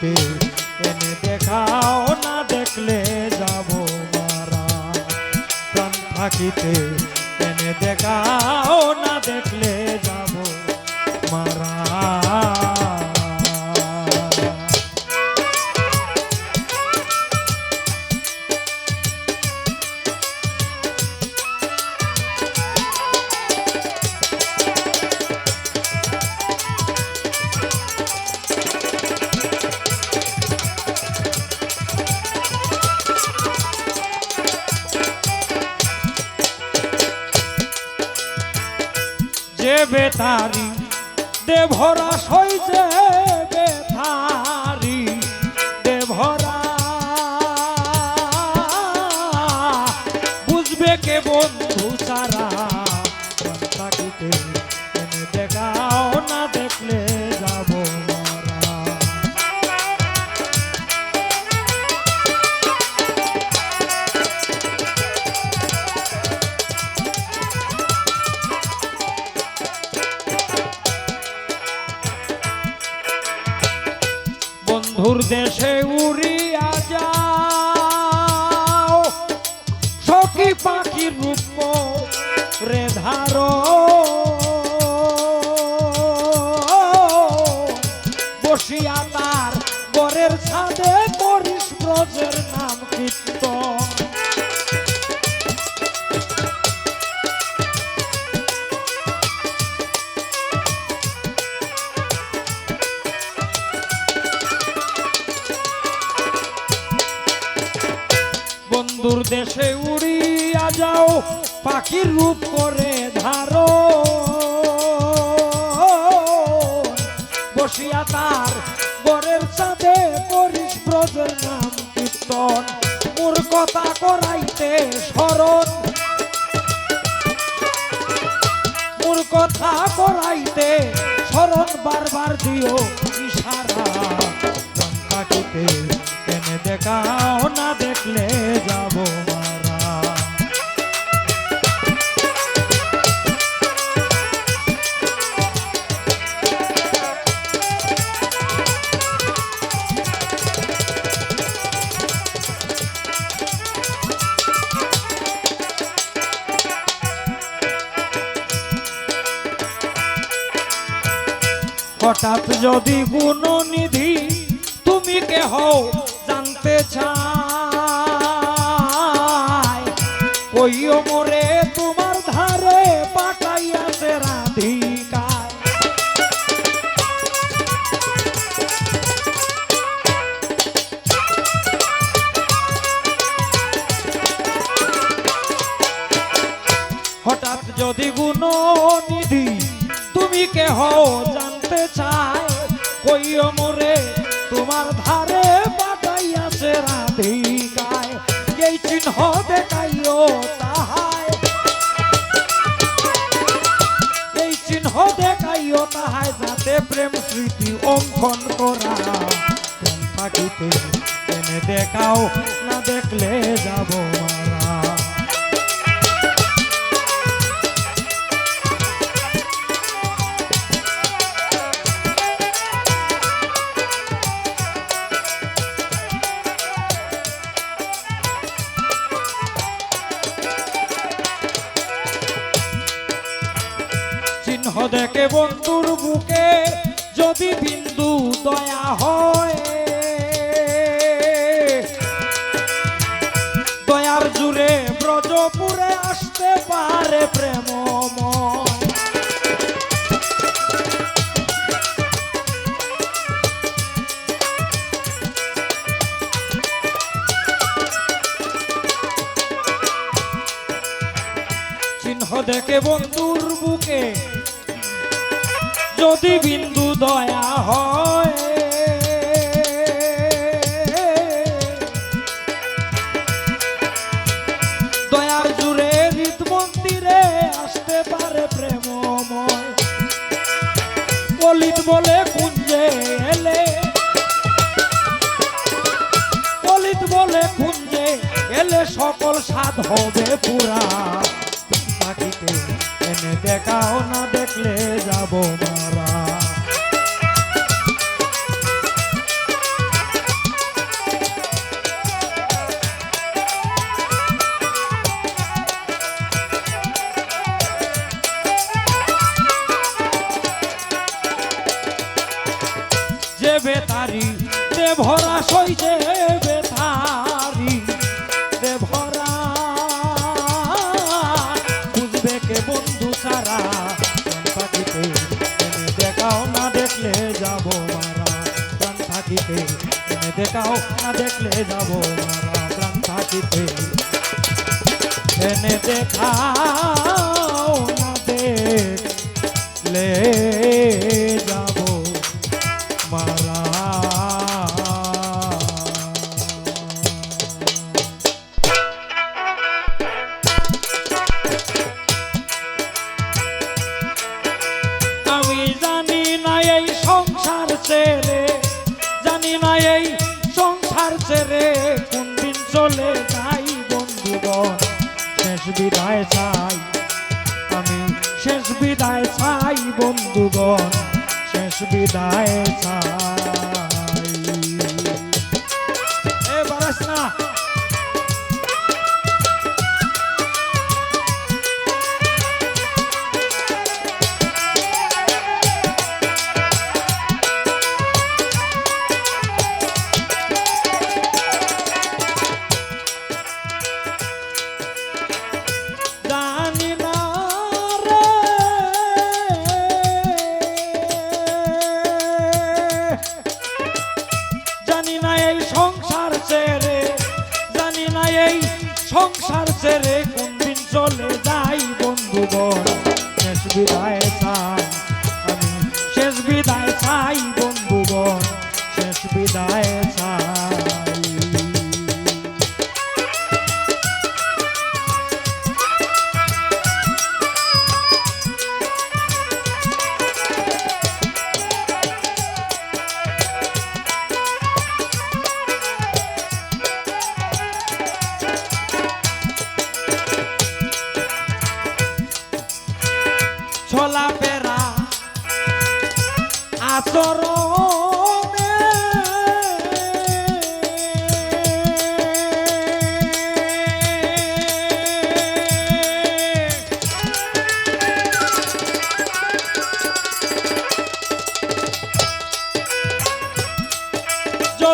থাকিতে এনে দেখাও না দেখলে যাব মারা। প্রাণ থাকিতে এনে দেখাও যে বেতারি দেভরা সই যে বেতারি গরের করিস ব্রজের নাম কীর্তন। বন্ধুর দেশে উড়িয়া যাও, পাখির রূপ করে ধারো। বসিয়া তার সাথে করিস ব্রজের নাম কীর্তন মূর্খতা করাইতে শরণ। মূর্খতা করাইতে শরণ বারবার দিও ইশারা। কাটিতে দেখাও, না দেখলে যাব। হঠাৎ যদি গুণনিধি তুমি কে হও জানতে চাই কইও মোরে তোমার ধারে পাঠাইয়াছে রাধিকায়। হঠাৎ যদি গুণনিধি তুমি কে হও চাই কইও মোরে, তোমার ধারে রাধিকায় এই চিহ্ন দেখাইও তাহায়। এই চিহ্ন দেখাইও তাহায়, যাতে প্রেম স্মৃতি অঙ্কন করা। থাকিতে এনে দেখাও, না দেখলে যাব মারা। চিহ্ন দেখে বন্ধুর বুকে যদি বিন্দু দয়া হয়। দয়ার জুড়ে ব্রজপুরে আসতে পারে চিহ্ন দেখে বন্ধুর বুকে যদি বিন্দু দয়া হয়। দয়ার জুড়ে হৃদ মন্দিরে আসতে পারে প্রেমময়। পলিত বলে কুঞ্জে এলে। পলিত বলে কুঞ্জে এলে সকল সাধ হবে পুরা। পাখিতে এনে দেখাও যে বেতারি দে ভরা সই যে বেতারি দে ভরা। বুঝবে কে বন্ধু সারা? দেখাও না দেখলে যাব মারা। প্রাণ থাকিতে দেখাও না দেখলে যাব মারা। প্রাণ থাকিতে এনে দেখাও না দেখলে সংসার ছেড়ে, জানি না এই সংসার ছেড়ে কোন দিন চলে যাই বন্ধুগণ শেষ বিদায় চাই, আমি শেষ বিদায় চাই বন্ধুগণ শেষ বিদায় চাই। জানি না এই সংসার ছেড়ে, জানি না এই সংসার ছেড়ে কোন দিন চলে যাই বন্ধু শেষ বিদায় চাই, আমি শেষ বিদায় চাই বন্ধু শেষ বিদায়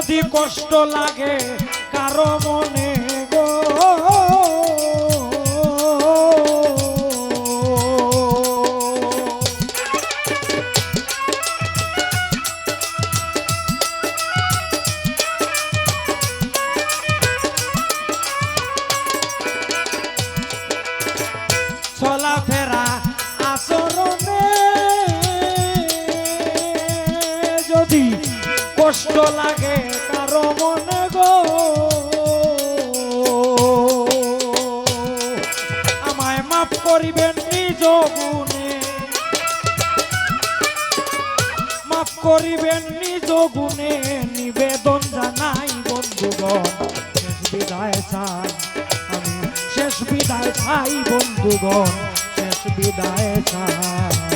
যদি কষ্ট লাগে কারও মনে গো। চলাফেরা আচরণে কষ্ট লাগে গুণে মাফ করিবেন নিজ গুণে, নিবেদন জানাই বন্ধুগণ। শেষ বিদায় চাই আমি, শেষ বিদায় চাই বন্ধুগণ। শেষ বিদায় চাই।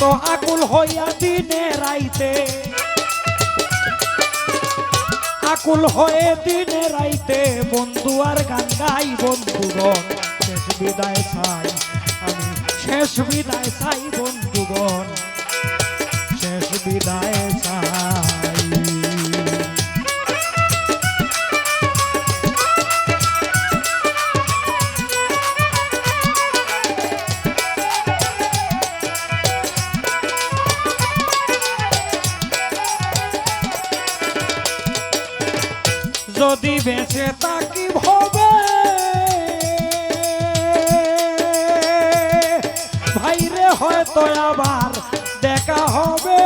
রে তাই তো আকুল হইয়া দিনে রাইতে। আকুল হয়ে দিনে রাইতে, বন্ধু আর গান গাই বন্ধু শেষ বিদায় চাই আমি, শেষ বিদায় চাই হয়তো আবার দেখা হবে।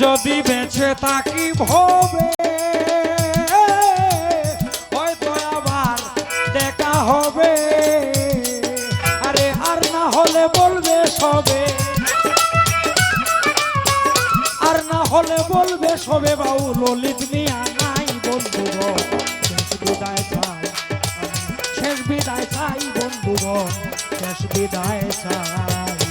যদি বেঁচে তাকি ভবে সবে বাউ ললিত মিয়া নাই বন্ধুগণ শেষ বিদায় চাই। শেষ বিদায় চাই বন্ধুগণ শেষ বিদায় চাই।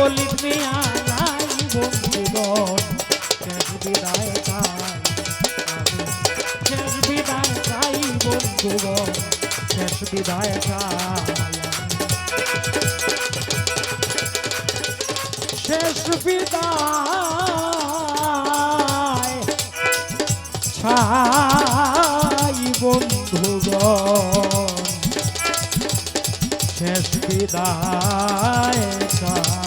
অলিত মিয়া নাই বন্ধুগণ শেষ বিদায় চাই। শেষ বিদায় চাই বন্ধুগণ শেষ বিদায় চাই। শেষ বিদায় ছাই বন্ধুগণ শেষ বিদায় ছাই